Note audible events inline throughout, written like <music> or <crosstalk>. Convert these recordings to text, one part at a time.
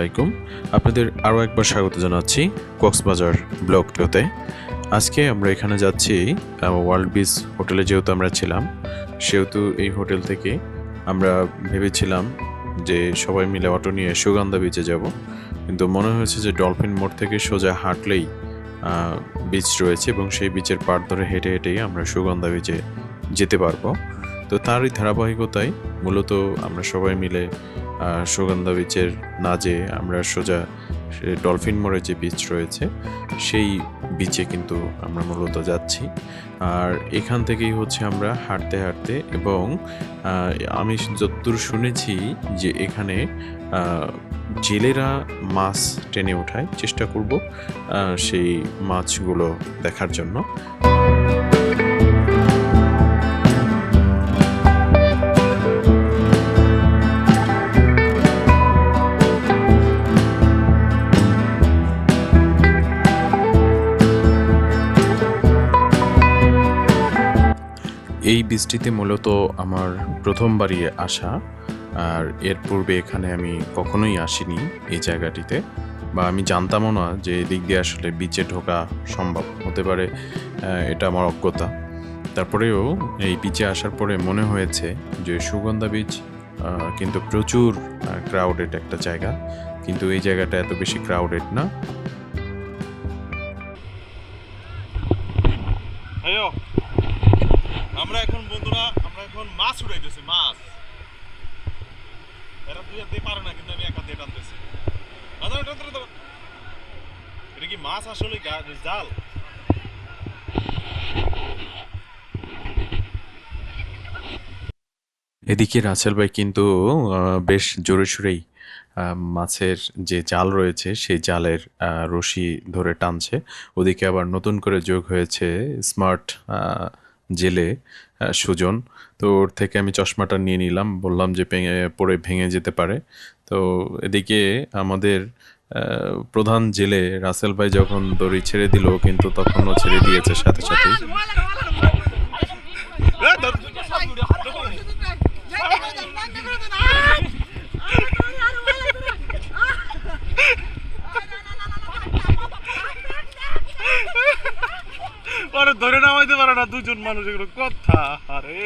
আলাইকুম। আপনাদের আরও একবার স্বাগত জানাচ্ছি কক্সবাজার ব্লক টুতে। আজকে আমরা এখানে যাচ্ছি ওয়ার্ল্ড বিচ হোটেলে যেহেতু আমরা ছিলাম, সেহেতু এই হোটেল থেকে আমরা ভেবেছিলাম যে সবাই মিলে অটো নিয়ে সুগন্ধা বিচে যাব। কিন্তু মনে হয়েছে যে ডলফিন মোড় থেকে সোজা হাঁটলেই বিচ রয়েছে এবং সেই বিচের পাড় ধরে হেঁটে হেঁটেই আমরা সুগন্ধা বিচে যেতে পারব। তো তারই ধারাবাহিকতায় মূলত আমরা সবাই মিলে সুগন্ধা বিচের না যেয়ে আমরা সোজা ডলফিন মোড়ে যে বিচ রয়েছে, সেই বিচে কিন্তু আমরা মূলত যাচ্ছি। আর এখান থেকেই হচ্ছে আমরা হাঁটতে হাঁটতে এবং আমি যতদূর শুনেছি যে এখানে জেলেরা মাছ টেনে ওঠায়। চেষ্টা করব সেই মাছগুলো দেখার জন্য। এই বৃষ্টিতে মূলত আমার প্রথমবারই আসা, আর এর পূর্বে এখানে আমি কখনোই আসিনি এই জায়গাটিতে, বা আমি জানতামও না যে এদিক দিয়ে আসলে বিচে ঢোকা সম্ভব হতে পারে এটা আমার অজ্ঞতা। তারপরেও এই বিচে আসার পরে মনে হয়েছে যে সুগন্ধা বিচ কিন্তু প্রচুর ক্রাউডেড একটা জায়গা, কিন্তু এই জায়গাটা এত বেশি ক্রাউডেড না। হ্যালো আমরা এখন বন্ধুরা আমরা এখন মাছ উড়াইতেছি, মাছ। এরা দুই হাত পারে না, কিন্তু আমি এক হাত টানতেছি। এটা কি মাছ আসলে জাল? এদিকে রাসেল ভাই কিন্তু বেশ জোরে সোরেই মাছের যে জাল রয়েছে, সেই জালের রশি ধরে টানছে। ওদিকে আবার নতুন করে যোগ হয়েছে স্মার্ট জেলে সুজন। তো ওর থেকে আমি চশমাটা নিয়ে নিলাম। বললাম যে ভেঙে, পড়ে ভেঙে যেতে পারে। তো এদিকে আমাদের প্রধান জেলে রাসেল ভাই যখন দড়ি ছেড়ে দিল, কিন্তু তখনও ছেড়ে দিয়েছে সাথে সাথেই। দুজন মানুষ এগুলো কথা। আরে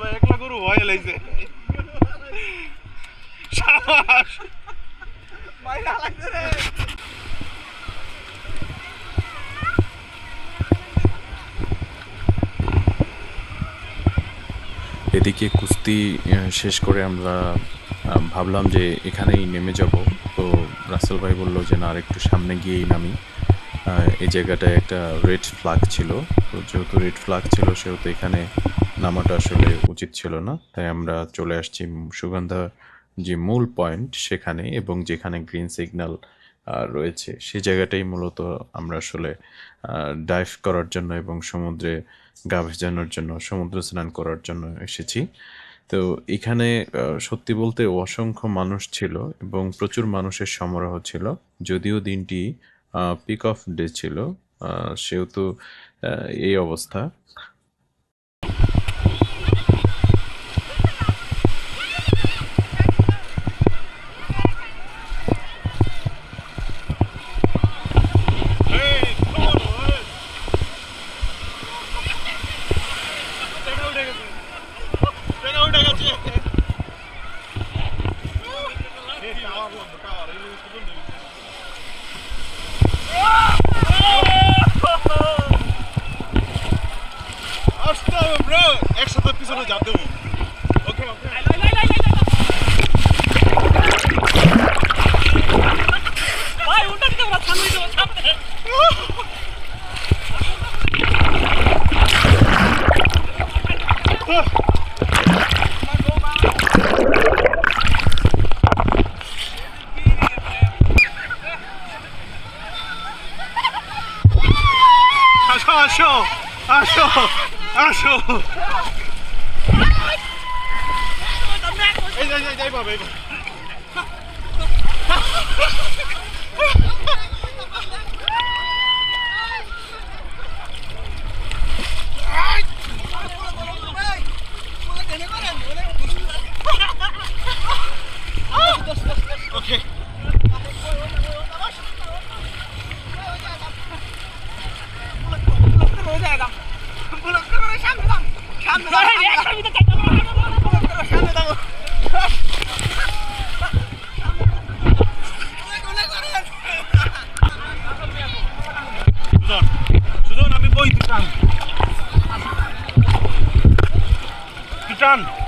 ভাই একলা গরু ভয় সাবাস। এদিকে কুস্তি শেষ করে আমরা ভাবলাম যে এখানেই নেমে যাব। তো রাসেল ভাই বলল যে, না, আর একটু সামনে গিয়েই নামি। এই জায়গাটায় একটা রেড ফ্ল্যাগ ছিল। তো যেহেতু রেড ফ্ল্যাগ ছিল, সেহেতু এখানে নামাটা আসলে উচিত ছিল না। তাই আমরা চলে আসছি সুগন্ধা যে মূল পয়েন্ট সেখানে এবং যেখানে গ্রিন সিগন্যাল রয়েছে সেই জায়গাটাই মূলত আমরা আসলে ডাইভ করার জন্য এবং সমুদ্রে গা ভেজানোর জন্য, সমুদ্র স্নান করার জন্য এসেছি। তো এখানে সত্যি বলতে অসংখ্য মানুষ ছিল এবং প্রচুর মানুষের সমারোহ ছিল। যদিও দিনটি পিক অফ ডে ছিল। সেহেতু এই অবস্থা। এই, come on, এই। টেকা উঠে গেছে। টেকা উঠে গেছে। এই tower বন্ধ, tower, এই জিনিস সুন্দর জিনিস। আসতে হবে, bro। একসাথে পিছনে। Okay, okay. ভাই উল্টা দিতে পারো সামনে সামনে também. Okay. Come on. বাবা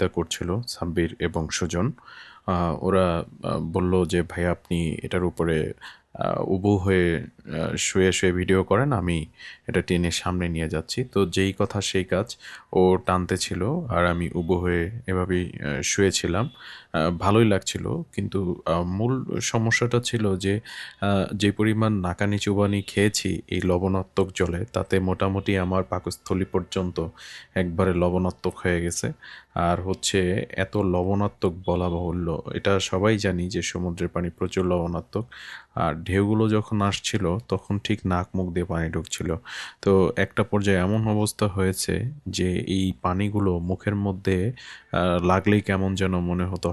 সহযোগিতা করছিল সাব্বির এবং সুজন। ওরা বলল যে, ভাই, আপনি এটার উপরে উবু হয়ে শুয়ে শুয়ে ভিডিও করেন, আমি এটা টেনে সামনে নিয়ে যাচ্ছি। তো যেই কথা সেই কাজ ও টানতে ছিল, আর আমি উবু হয়ে এভাবেই শুয়েছিলাম। ভালোই লাগছিল। কিন্তু মূল সমস্যাটা ছিল যে যে পরিমাণ নাকানি চুবানি খেয়েছি এই লবণাত্মক জলে, তাতে মোটামুটি আমার পাকস্থলী পর্যন্ত একবারে লবণাত্মক হয়ে গেছে। আর হচ্ছে এত লবণাত্মক বলা বাহুল্য, এটা সবাই জানি যে সমুদ্রের পানি প্রচুর লবণাত্মক। আর ঢেউগুলো যখন আসছিল, তখন ঠিক নাক মুখ দিয়ে পানি ঢুকছিল। তো একটা পর্যায়ে এমন অবস্থা হয়েছে যে, এই পানিগুলো মুখের মধ্যে লাগলেই কেমন যেন মনে হতো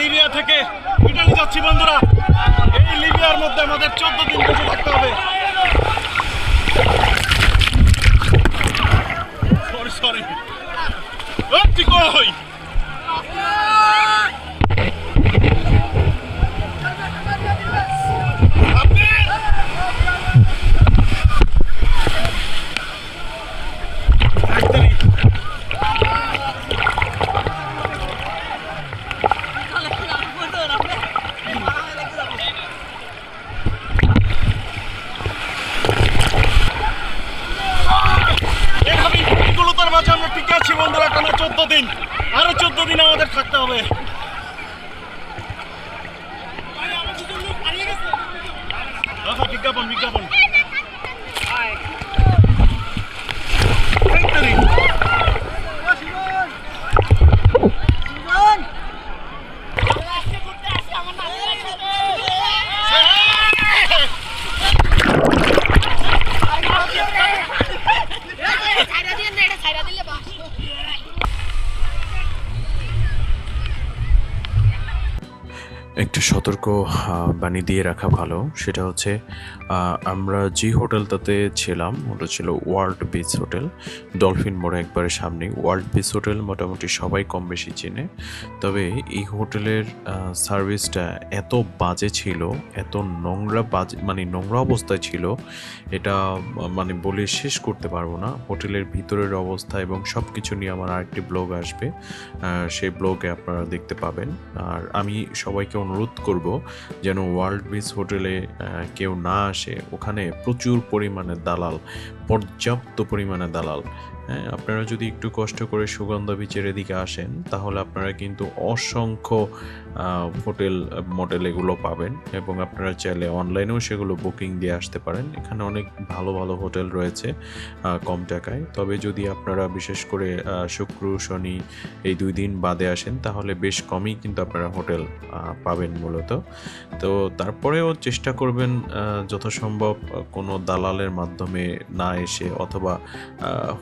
লিবিয়া থেকে ইটালি যাচ্ছি বন্ধুরা। এই লিবিয়ার মধ্যে আমাদের চোদ্দ দিন বসে থাকতে হবে। সরি সরি কই এভাবেই প্রতিকূলতার মাঝে আমরা টিকে আছি বন্ধুরা টানা চোদ্দ দিন। আরও চোদ্দ দিন আমাদের থাকতে হবে। বিজ্ঞাপন বিজ্ঞাপন এই তো রে। ছাইরা দিয়ে না এটা ছাইরা দিলে বাস একটা সতর্ক বাণী দিয়ে রাখা ভালো। সেটা হচ্ছে আমরা যে হোটেলটাতে ছিলাম, ওটা ছিল ওয়ার্ল্ড বিচ হোটেল। ডলফিন মোড়ে একবারে সামনে ওয়ার্ল্ড বিচ হোটেল মোটামুটি সবাই কম বেশি চেনে। তবে এই হোটেলের সার্ভিসটা এত বাজে ছিল, এত নোংরা বাজে মানে নোংরা অবস্থায় ছিল, এটা মানে বলে শেষ করতে পারব না। হোটেলের ভিতরের অবস্থা এবং সব কিছু নিয়ে আমার আরেকটি ব্লগ আসবে। সেই ব্লগে আপনারা দেখতে পাবেন। আর আমি সবাইকে অনুরোধ করব যেন ওয়ার্ল্ড বিচ হোটেলে কেউ না আসে। ওখানে প্রচুর পরিমাণে দালাল। পর্যাপ্ত পরিমাণে দালাল। হ্যাঁ আপনারা যদি একটু কষ্ট করে সুগন্ধা বিচের এদিকে আসেন, তাহলে আপনারা কিন্তু অসংখ্য হোটেল, মডেল এগুলো পাবেন এবং আপনারা চাইলে অনলাইনেও সেগুলো বুকিং দিয়ে আসতে পারেন। এখানে অনেক ভালো ভালো হোটেল রয়েছে কম টাকায়। তবে যদি আপনারা বিশেষ করে শুক্র, শনি এই দুই দিন বাদে আসেন, তাহলে বেশ কমই কিন্তু আপনারা হোটেল পাবেন মূলত। তো তারপরেও চেষ্টা করবেন যথাসম্ভব কোনো দালালের মাধ্যমে না এসে অথবা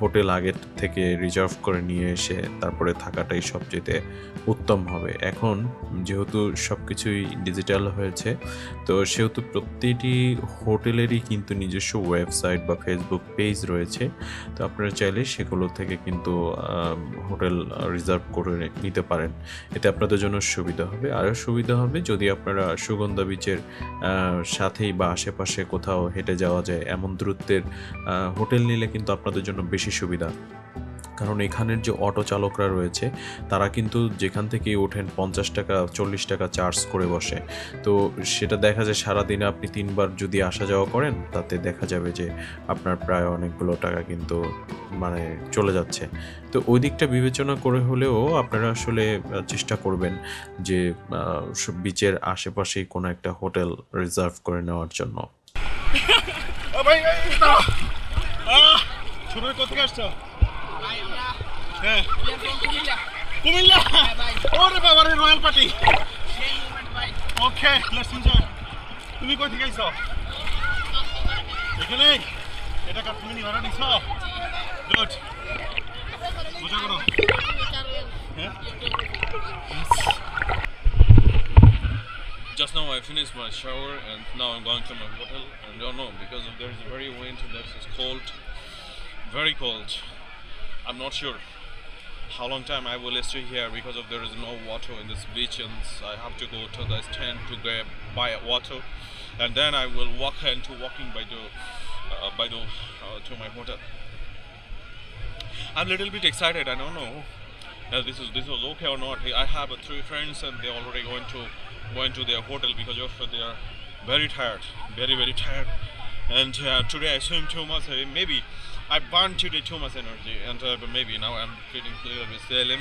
হোটেল আগে থেকে রিজার্ভ করে নিয়ে এসে তারপরে থাকাটাই সবচেয়ে উত্তম হবে। এখন যেহেতু সব কিছুই ডিজিটাল হয়েছে, তো সেহেতু প্রতিটি হোটেলেরই কিন্তু নিজস্ব ওয়েবসাইট বা ফেসবুক পেজ রয়েছে। তো আপনারা চাইলে সেগুলো থেকে কিন্তু হোটেল রিজার্ভ করে নিতে পারেন। এতে আপনাদের জন্য সুবিধা হবে। আরও সুবিধা হবে যদি আপনারা সুগন্ধা বিচের সাথেই বা আশেপাশে কোথাও হেঁটে যাওয়া যায়, এমন দূরত্বের হোটেল নিলে কিন্তু আপনাদের জন্য বেশি সুবিধা। কারণ এখানের যে অটো চালকরা রয়েছে, তারা কিন্তু যেখান থেকেই ওঠেন পঞ্চাশ টাকা, চল্লিশ টাকা চার্জ করে বসে। তো সেটা দেখা যায় সারাদিনে আপনি তিনবার যদি আসা যাওয়া করেন, তাতে দেখা যাবে যে আপনার প্রায় অনেকগুলো টাকা কিন্তু মানে চলে যাচ্ছে। তো ওই দিকটা বিবেচনা করে হলেও আপনারা আসলে চেষ্টা করবেন যে বিচের আশেপাশেই কোনো একটা হোটেল রিজার্ভ করে নেওয়ার জন্য। <laughs> ছোট কত আসছো? হ্যাঁ। কুমিল্লা। ওরে বাবা রে, royal party. Okay let's enjoy তুমি কই থেকে আইছো? এখানে এটা কার তুমি নিভাড়া দিছো গুড মজা করো। Just now I finished my shower and now I'm going to my hotel. I don't know because there's a very wind and there's cold, very cold. I'm not sure how long time I will stay here because of there is no water in this beach and I have to go to the stand to grab buy water and then I will walk into walking by the uh, by the uh, to my hotel. I'm a little bit excited. I don't know uh, this is this was okay or not. I have uh, three friends and they already going to going to their hotel because of uh, they are very tired, very very tired. And uh, today I swim too much. Uh, maybe I burned today too much energy, and uh, but maybe now I'm feeling a little bit sailing.